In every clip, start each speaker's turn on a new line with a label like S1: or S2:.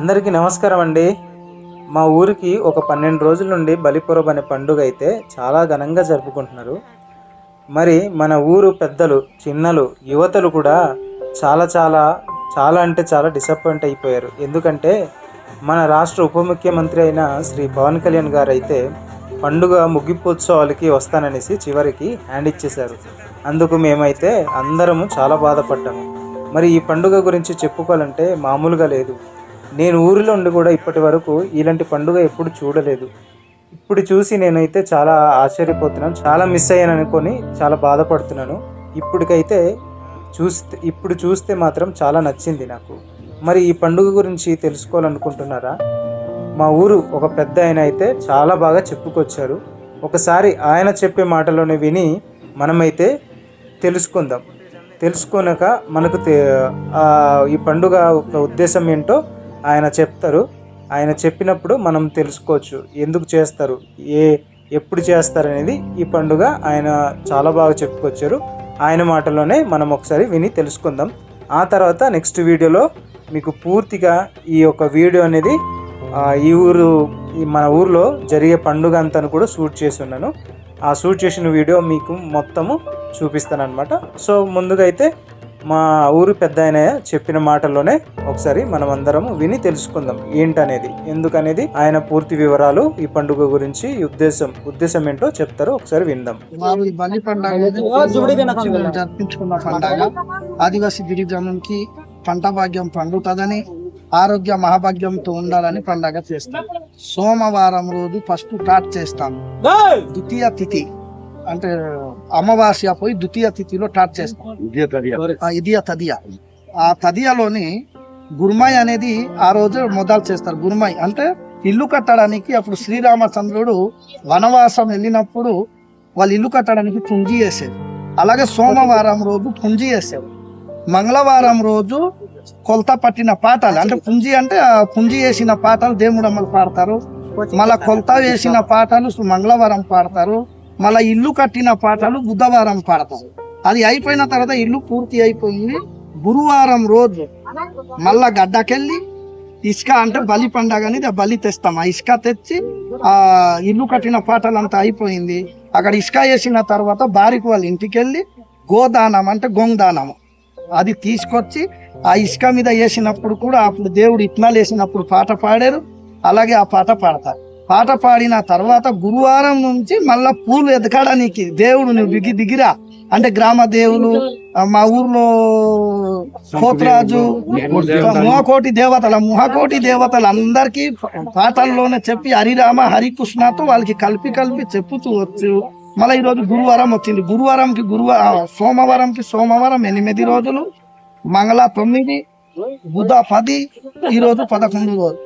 S1: అందరికీ నమస్కారం అండి. మా ఊరికి ఒక పన్నెండు రోజుల నుండి బలిపురం అనే పండుగ అయితే చాలా ఘనంగా జరుపుకుంటున్నారు. మరి మన ఊరు పెద్దలు చిన్నలు యువతలు కూడా చాలా చాలా చాలా అంటే చాలా డిసప్పాయింట్ అయిపోయారు. ఎందుకంటే మన రాష్ట్ర ఉప ముఖ్యమంత్రి అయిన శ్రీ పవన్ కళ్యాణ్ గారు అయితే పండుగ ముగింపోత్సవాలకి వస్తాననేసి చివరికి హ్యాండ్ ఇచ్చేశారు. అందుకు మేమైతే అందరము చాలా బాధపడ్డాము. మరి ఈ పండుగ గురించి చెప్పుకోవాలంటే మామూలుగా లేదు. నేను ఊరిలో ఉండి కూడా ఇప్పటి వరకు ఇలాంటి పండుగ ఎప్పుడు చూడలేదు. ఇప్పుడు చూసి నేనైతే చాలా ఆశ్చర్యపోతున్నాను చాలా మిస్ అయ్యాను అనుకొని చాలా బాధపడుతున్నాను. ఇప్పటికైతే చూస్తే ఇప్పుడు చూస్తే మాత్రం చాలా నచ్చింది నాకు. మరి ఈ పండుగ గురించి తెలుసుకోవాలనుకుంటున్నారా? మా ఊరు ఒక పెద్ద ఆయన అయితే చాలా బాగా చెప్పుకొచ్చారు. ఒకసారి ఆయన చెప్పే మాటలోనే విని మనమైతే తెలుసుకుందాం. తెలుసుకున్నాక మనకు ఈ పండుగ ఒక ఉద్దేశం ఏంటో ఆయన చెప్తారు. ఆయన చెప్పినప్పుడు మనం తెలుసుకోవచ్చు. ఎందుకు చేస్తారు? ఏ ఎప్పుడు చేస్తారు అనేది ఈ పండుగ ఆయన చాలా బాగా చెప్పుకొచ్చారు. ఆయన మాటలోనే మనం ఒకసారి విని తెలుసుకుందాం. ఆ తర్వాత నెక్స్ట్ వీడియోలో మీకు పూర్తిగా ఈ యొక్క వీడియో అనేది ఈ ఊరు మన ఊర్లో జరిగే పండుగ అంతా కూడా షూట్ చేసి ఉన్నాను. ఆ షూట్ చేసిన వీడియో మీకు మొత్తము చూపిస్తాను అనమాట సో ముందుగా అయితే మా ఊరు పెద్ద చెప్పిన మాటల్లోనే ఒకసారి మనం అందరం విని తెలుసుకుందాం ఏంటనేది ఎందుకనేది ఆయన పూర్తి వివరాలు ఈ పండుగ గురించి ఉద్దేశం ఉద్దేశం ఏంటో చెప్తారు ఒకసారి విందాం.
S2: బలి పండుగ. జరిపించుకున్న పండుగ. ఆదివాసీ గిరిజనునికి పంట భాగ్యం పండుతుందని ఆరోగ్య మహాభాగ్యంతో ఉండాలని పండగ చేస్తాం. సోమవారం రోజు ఫస్ట్ స్టార్ట్ చేస్తాం. ద్వితీయ తిథి. అంటే అమావాస్య పోయి ద్వితీయ తిథిలో స్టార్ట్ చేస్తాం. ఆ ఇదియ తదియ. ఆ తదియలోని గుర్మాయి అనేది ఆ రోజు మొదలు చేస్తారు గుర్మాయి అంటే ఇల్లు కట్టడానికి అప్పుడు శ్రీరామచంద్రుడు వనవాసం వెళ్ళినప్పుడు వాళ్ళు ఇల్లు కట్టడానికి పుంజి వేసేది. అలాగే సోమవారం రోజు పుంజి వేసేది. మంగళవారం రోజు కొలత పట్టిన పాటలు అంటే పుంజి అంటే పుంజి వేసిన పాటలు దేవుడు అమ్మలు పాడతారు. మళ్ళా కొలత వేసిన పాటలు మంగళవారం పాడతారు. మళ్ళా ఇల్లు కట్టిన పాటలు బుధవారం పాడతాం. అది అయిపోయిన తర్వాత ఇల్లు పూర్తి అయిపోయింది. గురువారం రోజు మళ్ళా గడ్డకెళ్ళి ఇసుక అంటే బలి పండగ అనేది ఆ బలి తెస్తాం. ఆ ఇసుక తెచ్చి ఆ ఇల్లు కట్టిన పాటలంతా అయిపోయింది. అక్కడ ఇసుక వేసిన తర్వాత బారికి వాళ్ళ ఇంటికి వెళ్ళి గోదానం అంటే గొంగదానము అది తీసుకొచ్చి ఆ ఇసుక మీద వేసినప్పుడు కూడా అప్పుడు దేవుడు ఇట్నాలు వేసినప్పుడు పాట పాడారు. అలాగే ఆ పాట పాడతారు. పాట పాడిన తర్వాత గురువారం నుంచి మళ్ళా పూలు ఎదకడానికి దేవుడు నువ్వు దిగి దిగిరా అంటే గ్రామ దేవులు మా ఊర్లో పోతరాజు ముహకోటి దేవతల ముహకోటి దేవతలు అందరికీ పాటల్లోనే చెప్పి హరిరామ హరికృష్ణతో వాళ్ళకి కలిపి కలిపి చెప్పుతూ వచ్చు. మళ్ళీ ఈ రోజు గురువారం వచ్చింది. గురువారంకి గురువారం సోమవారంకి సోమవారం ఎనిమిది రోజులు మంగళ తొమ్మిది బుధ పది ఈ రోజు పదకొండు రోజు.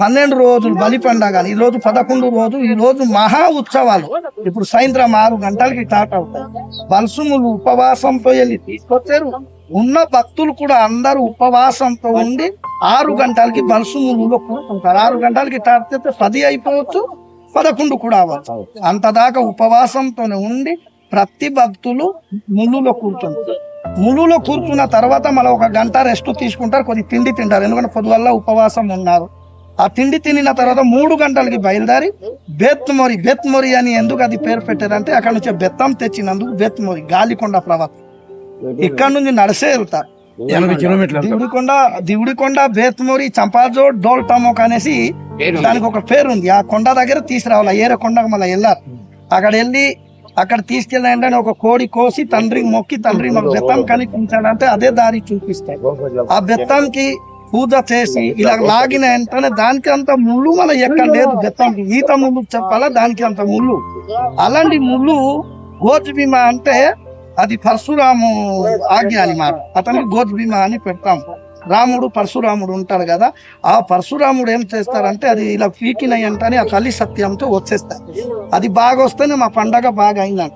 S2: పన్నెండు రోజులు బలి పండగ ఈ రోజు పదకొండు రోజు ఈ రోజు మహా ఉత్సవాలు. ఇప్పుడు సాయంత్రం ఆరు గంటలకి స్టార్ట్ అవుతాయి. బల్సుములు ఉపవాసంతో వెళ్ళి తీసుకొచ్చారు. ఉన్న భక్తులు కూడా అందరూ ఉపవాసంతో ఉండి ఆరు గంటలకి బల్సుములులో కూర్చుంటారు ఆరు గంటలకి స్టార్ట్ చేస్తే పది అయిపోవచ్చు పదకొండు కూడా అవ్వచ్చు. అంత దాకా ఉపవాసంతోనే ఉండి ప్రతి భక్తులు ముళ్ళులో కూర్చుంటారు. ముళ్ళులో కూర్చున్న తర్వాత మళ్ళీ ఒక గంట రెస్ట్ తీసుకుంటారు కొద్ది తిండి తింటారు. ఎందుకంటే పొద్దువల్ల ఉపవాసం ఉన్నారు. ఆ తిండి తినిన తర్వాత మూడు గంటలకి బయలుదేరి బెత్మొరి బెత్మొరి అని ఎందుకు అది పేరు పెట్టారంటే అక్కడ నుంచి బెత్తం తెచ్చినందుకు బెత్మొరి గాలికొండ పర్వతం. ఇక్కడ నుంచి నడిసే వెళ్తారు దివుడికొండ దివుడికొండ బేత్మూరి చంపాజో డోల్ టమోక్ అనేసి దానికి ఒక పేరు ఉంది. ఆ కొండ దగ్గర తీసుకురావాలి. ఏరే కొండకు మళ్ళీ వెళ్ళారు అక్కడ వెళ్ళి అక్కడ తీసుకెళ్ళండి ఒక కోడి కోసి తండ్రికి మొక్కి తండ్రి మాకు బెత్తం కనిపించాడంటే అదే దారి చూపిస్తాయి. ఆ బెత్తంకి పూజ చేసి ఇలా లాగిన వెంటనే దానికి అంత ముళ్ళు మన ఎక్కడ లేదు. బెత్తంకి ఈత ముళ్ళు చెప్పాలా? దానికి అంత ముళ్ళు. అలాంటి ముళ్ళు గోజు అంటే అది పరశురాము ఆజ్ఞ అనమాట అతనికి గోజు అని పెడతాం. రాముడు పరశురాముడు ఉంటాడు కదా ఆ పరశురాముడు ఏం చేస్తారంటే అది ఇలా పీకిన ఆ కలి సత్యంతో వచ్చేస్తారు. అది బాగా వస్తేనే మా పండగ బాగా అయిందంట.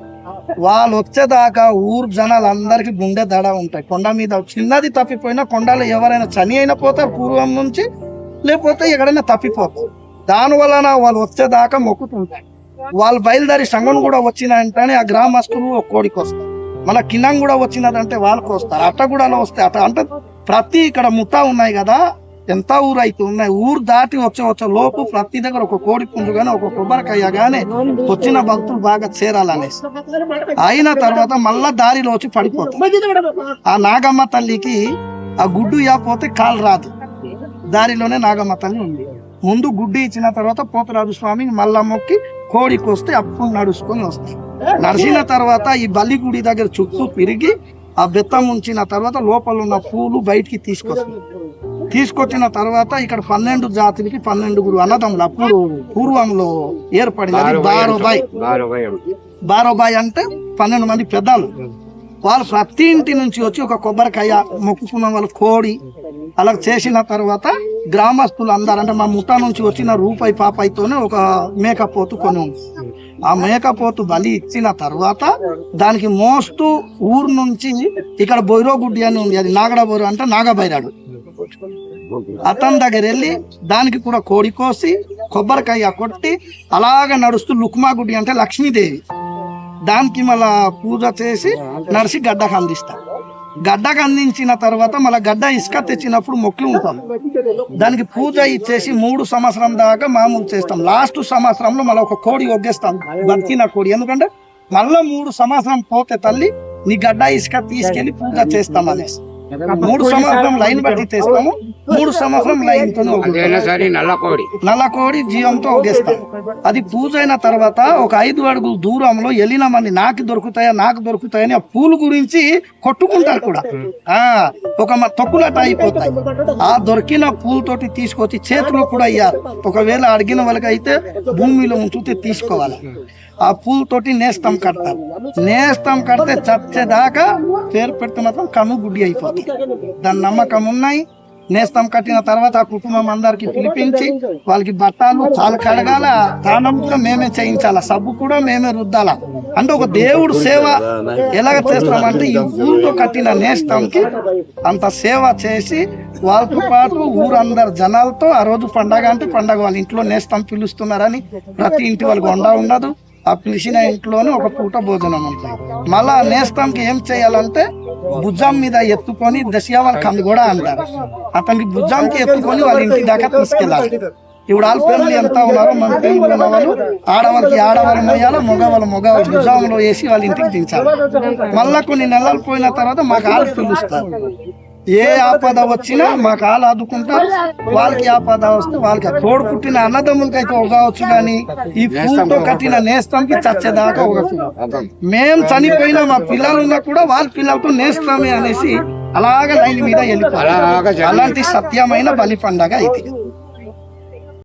S2: వాళ్ళు వచ్చేదాకా ఊరు జనాలు అందరికి గుండె దడ ఉంటాయి. కొండ మీద చిన్నది తప్పిపోయినా కొండలో ఎవరైనా చని అయినా పోతారు పూర్వం నుంచి లేకపోతే ఎక్కడైనా తప్పిపోతారు. దాని వలన వాళ్ళు వచ్చేదాకా మొక్కుతుంటారు. వాళ్ళు బయలుదేరి సంఘం కూడా వచ్చిన వెంటనే ఆ గ్రామస్తులు ఒక కోడికి వస్తారు. మన కిన్నం కూడా వచ్చినదంటే వాళ్ళకి వస్తారు. అట్ట కూడా వస్తాయి. అట్ట అంటే ప్రతి ఇక్కడ ముఠా ఉన్నాయి కదా ఎంత ఊరు అయితే ఉన్నాయి ఊరు దాటి వచ్చే వచ్చే లోపు ప్రతి దగ్గర ఒక కోడి పుంజు కానీ ఒక కొబ్బరికాయ కానీ వచ్చిన భక్తులు బాగా చేరాలనేసి. అయిన తర్వాత మళ్ళా దారిలో వచ్చి పడిపోతుంది ఆ నాగమ్మ తల్లికి ఆ గుడ్డు ఇవ్వకపోతే కాలు రాదు. దారిలోనే నాగమ్మ తల్లి ఉంది. ముందు గుడ్డు ఇచ్చిన తర్వాత పోతరాజు స్వామి మళ్ళా మొక్కి కోడికి వస్తే అప్పుడు నడుచుకొని వస్తాయి నడిచిన తర్వాత ఈ బల్లి గుడి దగ్గర చుట్టూ తిరిగి ఆ బెత్తం ఉంచిన తర్వాత లోపల ఉన్న పూలు బయటికి తీసుకొస్తాయి తీసుకొచ్చిన తర్వాత ఇక్కడ పన్నెండు జాతులకి పన్నెండుగురు అన్నదమ్ములు. అప్పుడు పూర్వంలో ఏర్పడింది బారోబాయ్ బారోబాయ్. అంటే. పన్నెండు మంది పెద్దలు. వాళ్ళు ప్రతి ఇంటి నుంచి వచ్చి ఒక కొబ్బరికాయ మొక్కుకున్న వాళ్ళు కోడి అలా చేసిన తర్వాత గ్రామస్తులు అందరు అంటే మా ముఠా నుంచి వచ్చిన రూపాయి పాపాయితోనే ఒక మేకపోతు కొని ఉంది ఆ మేకపోతు బలి ఇచ్చిన తర్వాత దానికి మోస్తూ ఊరు నుంచి ఇక్కడ బొయ్రోగుడ్డి అని ఉంది. అది నాగడ అంటే నాగబైరాడు అతని దగ్గర వెళ్ళి దానికి కూడా కోడి కోసి కొబ్బరికాయ కొట్టి అలాగ నడుస్తూ లుక్మాగుడి అంటే లక్ష్మీదేవి. దానికి మళ్ళా పూజ చేసి నడిచి గడ్డకు అందిస్తాం గడ్డకు అందించిన తర్వాత మళ్ళీ గడ్డ ఇసుక తెచ్చినప్పుడు మొక్కులు ఉంటాం. దానికి పూజ ఇచ్చేసి మూడు సంవత్సరం దాకా మామూలు చేస్తాం. లాస్ట్ సంవత్సరంలో మళ్ళీ ఒక కోడి ఒగ్గేస్తాం. బతికిన కోడి. ఎందుకంటే మళ్ళీ మూడు సంవత్సరం పోతే తల్లి నీ గడ్డ ఇసుక తీసుకెళ్ళి పూజ చేస్తాం అనేసి. మూడు సంవత్సరం లైన్ బట్టి తెస్తాము. మూడు సంవత్సరం లైన్తో నల్ల కోడి. జీవంతో ఒగేస్తాం అది పూజ అయిన తర్వాత ఒక ఐదు అడుగుల దూరంలో వెళ్ళిన మంది నాకు దొరుకుతాయా నాకు దొరుకుతాయని ఆ పూలు గురించి కొట్టుకుంటారు కూడా. ఆ ఒక మ- తొక్కులట అయిపోతాయి. ఆ దొరికిన పూలతోటి తీసుకొచ్చి చేతిలో కూడా అయ్యారు ఒకవేళ అడిగిన వాళ్ళకి అయితే భూమిలో ఉంచితే తీసుకోవాలి. ఆ పూలతోటి నేస్తం కడతారు నేస్తం కడితే చచ్చేదాకా పేరు పెడితే మాత్రం కమ్ము గుడ్డి అయిపోతుంది దాని నమ్మకం ఉన్నాయి. నేస్తం కట్టిన తర్వాత ఆ కుటుంబం అందరికి పిలిపించి వాళ్ళకి బట్టాలు చాలా కడగాల. దానం కూడా మేమే చేయించాల. సబ్బు కూడా మేమే రుద్దాల. అంటే ఒక దేవుడు సేవ ఎలాగ చేస్తామంటే ఈ ఊరితో కట్టిన నేస్తంకి అంత సేవ చేసి వాళ్ళతో పాటు ఊరందరు జనాలతో ఆ రోజు పండగ అంటే పండగ. వాళ్ళ ఇంట్లో నేస్తం పిలుస్తున్నారని ప్రతి ఇంటి వాళ్ళకి వండ ఉండదు. ఆ పిలిచిన ఇంట్లోనే ఒక పూట భోజనం ఉంటుంది మళ్ళా నేస్తానికి ఏం చేయాలంటే భుజం మీద ఎత్తుకొని దశయావాల కంది కూడా అంటారు. అతనికి భుజానికి ఎత్తుకొని వాళ్ళ ఇంటి దాకా తీసుకెళ్ళాలి. ఇప్పుడు వాళ్ళ ఫ్యామిలీ ఎంత ఉన్నారో మన ఫ్యామిలీ ఉన్న వాళ్ళు ఆడవాళ్ళకి ఆడవాళ్ళు మొయ్యాలి మగవాళ్ళు మగవాళ్ళు భుజంలో వేసి వాళ్ళ ఇంటికి దించాలి. మళ్ళా కొన్ని నెలలు పోయిన తర్వాత మాకు వాళ్ళు పిలుస్తారు. ఏ ఆపద వచ్చినా మాకు వాళ్ళు ఆదుకుంటారు. వాళ్ళకి ఆపద వస్తే వాళ్ళకి తోడు పుట్టిన అన్నదమ్ములకి అయితే కావచ్చు కానీ ఈ పూలతో కట్టిన నేస్తానికి చచ్చేదాకా ఒక మేం చనిపోయిన మా పిల్లలు ఉన్నా కూడా వాళ్ళ పిల్లలతో నేస్తామే అనేసి అలాగ లైన్ మీద వెళ్ళిపోతారు అలాంటి సత్యమైన బలి పండగ ఇది.